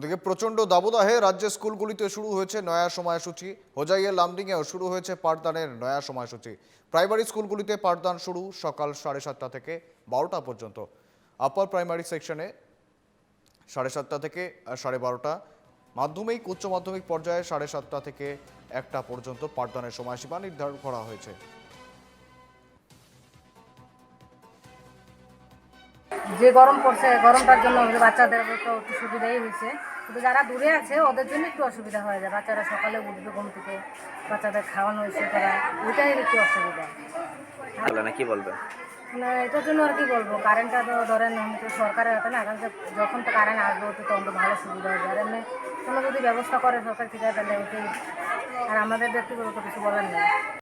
দিকে প্রচণ্ড দাবদাহে রাজ্যের স্কুলগুলিতে শুরু হয়েছে নয়া সময়সূচি। হোজাইয়ে লামডিংয়েও শুরু হয়েছে পাঠদানের নয়া সময়সূচি। প্রাইমারি স্কুলগুলিতে পাঠদান শুরু সকাল সাড়ে সাতটা থেকে বারোটা পর্যন্ত। আপার প্রাইমারি সেকশনে সাড়ে সাতটা থেকে সাড়ে বারোটা। মাধ্যমিক, উচ্চ মাধ্যমিক পর্যায়ে সাড়ে সাতটা থেকে একটা পর্যন্ত পাঠদানের সময়সীমা নির্ধারণ করা হয়েছে। যে গরম পড়ছে গরমটার জন্য বাচ্চাদের তো একটু সুবিধাই হয়েছে। কিন্তু যারা দূরে আছে ওদের জন্য একটু অসুবিধা হয়ে যায়। বাচ্চারা সকালে উঠবে ঘুম থেকে বাচ্চাদের খাওয়ানো হয়েছে করা ওইটাই একটু অসুবিধা। না কি বলবেন এটার জন্য আর কি বলব? কারেন্টটা তো ধরেন আমি তো সরকারের হাতে না কারণ যখন তো কারেন্ট আসবে ওতে তখন তো ভালো সুবিধা হবে আর এমনি কোনো যদি ব্যবস্থা করে সরকার ঠিক আছে তাহলে ওইটাই আর আমাদের ব্যক্তিগত কিছু বলার নেই।